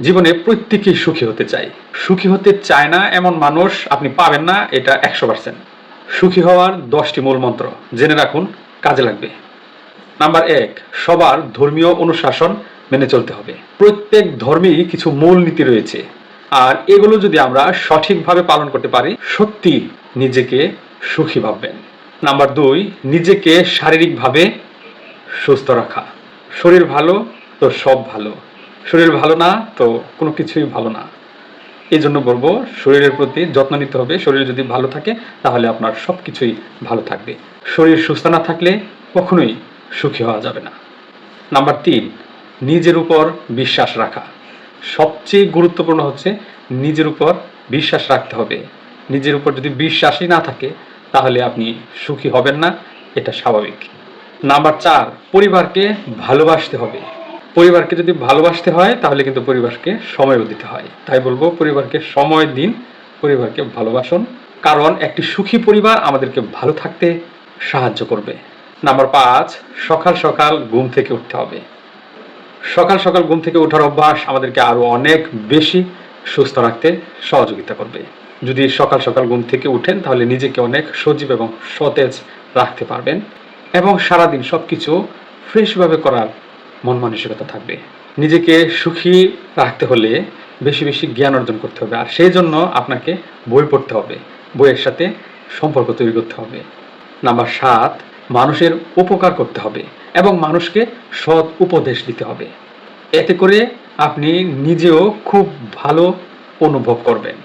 জীবনে প্রত্যেকেই সুখী হতে চায় সুখী হতে চায় না এমন মানুষ আপনি পাবেন না, এটা একশো পার্সেন্ট সুখী হওয়ার দশটি মূল মন্ত্র, জেনে রাখুন, কাজে লাগবে। নাম্বার এক, সবার ধর্মীয় অনুশাসন মেনে চলতে হবে। প্রত্যেক ধর্মেই কিছু মূল নীতি রয়েছে। আর এগুলো যদি আমরা সঠিকভাবে পালন করতে পারি, সত্যি নিজেকে সুখী ভাববেন। নাম্বার দুই, নিজেকে শারীরিকভাবে সুস্থ রাখা। শরীর ভালো তো সব ভালো। শরীর ভালো না, তো কোনো কিছুই ভালো না। এই জন্য বলব, শরীরের প্রতি যত্ন নিতে হবে। শরীর যদি ভালো থাকে, তাহলে আপনার সব কিছুই ভালো থাকবে। শরীর সুস্থ না থাকলে কখনোই সুখী হওয়া যাবে না। নাম্বার তিন, নিজের উপর বিশ্বাস রাখা। সবচেয়ে গুরুত্বপূর্ণ হচ্ছে নিজের উপর বিশ্বাস রাখতে হবে। নিজের উপর যদি বিশ্বাসই না থাকে, তাহলে আপনি সুখী হবেন না। এটা স্বাভাবিক। নাম্বার চার, পরিবারকে ভালোবাসতে হবে। পরিবারকে যদি ভালোবাসতে হয়, তাহলে কিন্তু পরিবারকে সময়ও দিতে হয়। তাই বলব, পরিবারকে সময় দিন, পরিবারকে ভালোবাসুন। কারণ একটি সুখী পরিবার আমাদেরকে ভালো থাকতে সাহায্য করবে। নাম্বার পাঁচ, সকাল সকাল ঘুম থেকে উঠতে হবে। সকাল সকাল ঘুম থেকে ওঠার অভ্যাস আমাদেরকে আরও অনেক বেশি সুস্থ রাখতে সহযোগিতা করবে। যদি সকাল সকাল ঘুম থেকে উঠেন, তাহলে নিজেকে অনেক সজীব এবং সতেজ রাখতে পারবেন। এবং সারাদিন সব কিছু ফ্রেশভাবে করার মন মানসিকতা থাকবে। নিজেকে সুখী রাখতে হলে বেশি বেশি জ্ঞান অর্জন করতে হবে। আর সেই জন্য আপনাকে বই পড়তে হবে। বইয়ের সাথে সম্পর্ক তৈরি করতে হবে। নাম্বার সাত, মানুষের উপকার করতে হবে এবং মানুষকে সৎ উপদেশ দিতে হবে। এতে করে আপনি নিজেও খুব ভালো অনুভব করবেন।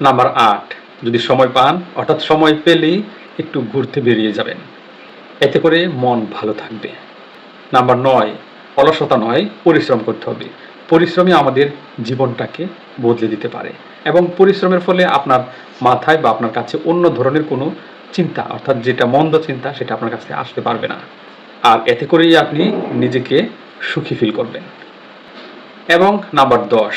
নাম্বার আট, যদি সময় পান অর্থাৎ সময় পেলেই একটু ঘুরতে বেরিয়ে যাবেন। এতে করে মন ভালো থাকবে। নাম্বার নয় অলসতা নয়, পরিশ্রম করতে হবে। পরিশ্রমই আমাদের জীবনটাকে বদলে দিতে পারে এবং পরিশ্রমের ফলে আপনার মাথায় বা আপনার কাছে অন্য ধরনের কোনো চিন্তা, অর্থাৎ যেটা মন্দ চিন্তা সেটা আপনার কাছে আসতে পারবে না। আর এতে করেই আপনি নিজেকে সুখী ফিল করবেন। এবং নাম্বার দশ,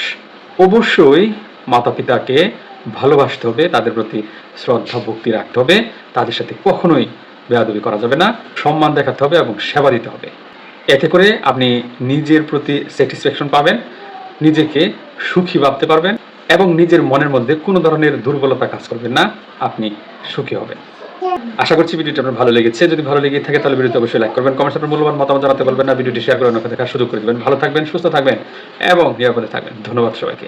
অবশ্যই মাতা পিতাকে ভালোবাসতে হবে, তাদের প্রতি শ্রদ্ধা, ভক্তি রাখতে হবে। তাদের সাথে কখনোই বেয়াদবি করা যাবে না। সম্মান দেখাতে হবে এবং সেবা দিতে হবে। এতে করে আপনি নিজের প্রতি স্যাটিসফ্যাকশন পাবেন, নিজেকে সুখী ভাবতে পারবেন এবং নিজের মনের মধ্যে কোনো ধরনের দুর্বলতা কাজ করবেন না, আপনি সুখী হবেন। আশা করছি ভিডিওটি আপনার ভালো লেগেছে। যদি ভালো লেগে থাকে তাহলে ভিডিওটি অবশ্যই লাইক করবেন কমেন্টস আপনার মূল্যবান মতামত জানাতে বলবেন না। ভিডিওটি শেয়ার করে অন্যকে দেখার সুযোগ করে দেবেন। ভালো থাকবেন, সুস্থ থাকবেন এবং নিরাপদে থাকবেন। ধন্যবাদ সবাইকে।